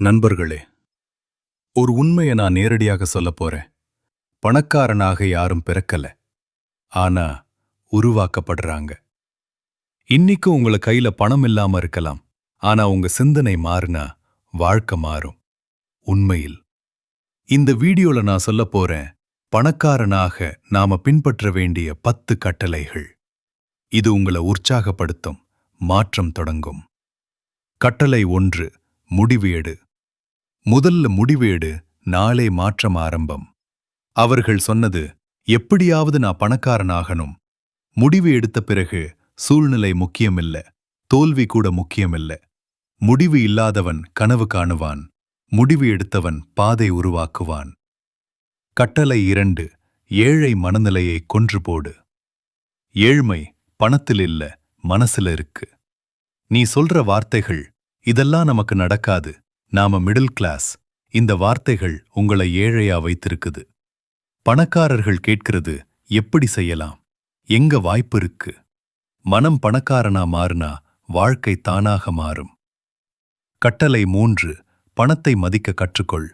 நண்பர்களே ஒரு உண்மையை நான் நேரடியாக சொல்லப் போறேன். பணக்காரனாக யாரும் பிறக்கல ஆனா உருவாக்கப்படுறாங்க. இன்னைக்கு உங்கள கையில பணம் இல்லாம இருக்கலாம் ஆனா உங்க சிந்தனை மாறினா வாழ்க்கை மாறும். உண்மையில். இந்த வீடியோல நான் சொல்லப் போறேன் பணக்காரனாக நாம பின்பற்ற வேண்டிய பத்து கட்டளைகள். இது உங்களை உற்சாகப்படுத்தும் மாற்றம் தொடங்கும். கட்டளை ஒன்று முடிவு எடு. முதல்ல முடிவேடு நாளே மாற்றம் ஆரம்பம். அவர்கள் சொன்னது எப்படியாவது நான் பணக்காரனாகணும். முடிவு எடுத்த பிறகு சூழ்நிலை முக்கியமில்ல தோல்வி கூட முக்கியமில்ல. முடிவு இல்லாதவன் கனவு காணுவான் முடிவு எடுத்தவன் பாதை உருவாக்குவான். கட்டளை இரண்டு ஏழை மனநிலையை கொன்று போடு. ஏழ்மை பணத்தில் இல்ல மனசுல இருக்கு. நீ சொல்ற வார்த்தைகள் இதெல்லாம் நமக்கு நடக்காது நாம மிடில் கிளாஸ் இந்த வார்த்தைகள் உங்களை ஏழையா வைத்திருக்குது. பணக்காரர்கள் கேட்கிறது எப்படி செய்யலாம்? எங்க வாய்ப்பு இருக்கு? மனம் பணக்காரனா மாறுனா வாழ்க்கை தானாக மாறும். கட்டளை மூன்று பணத்தை மதிக்க கற்றுக்கொள்.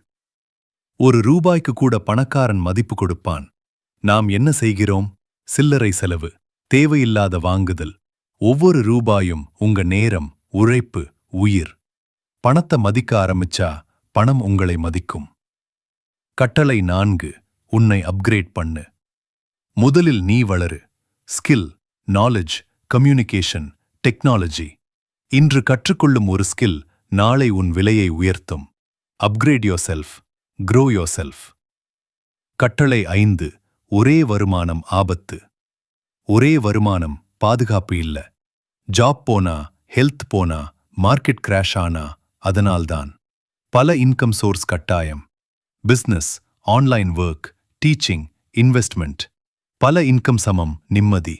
ஒரு ரூபாய்க்கு கூட பணக்காரன் மதிப்பு கொடுப்பான். நாம் என்ன செய்கிறோம்? சில்லறை செலவு தேவையில்லாத வாங்குதல். ஒவ்வொரு ரூபாயும் உங்க நேரம் உழைப்பு உயிர். பணத்தை மதிக்க ஆரம்பிச்சா பணம் உங்களை மதிக்கும். கட்டளை நான்கு உன்னை அப்கிரேட் பண்ணு. முதலில் நீ வளரு. ஸ்கில் நாலேஜ் கம்யூனிகேஷன் டெக்னாலஜி இன்று கற்றுக்கொள்ளும் ஒரு ஸ்கில் நாளை உன் விலையை உயர்த்தும். Upgrade yourself grow yourself கட்டளை ஐந்து ஒரே வருமானம் ஆபத்து. ஒரே வருமானம் பாதுகாப்பு இல்ல. ஜாப் போனா ஹெல்த் போனா மார்க்கெட் கிராஷ் ஆனா அதனால்தான் பல இன்கம் சோர்ஸ் கட்டாயம் business online work teaching investment பல இன்கம் சமம் நிம்மதி.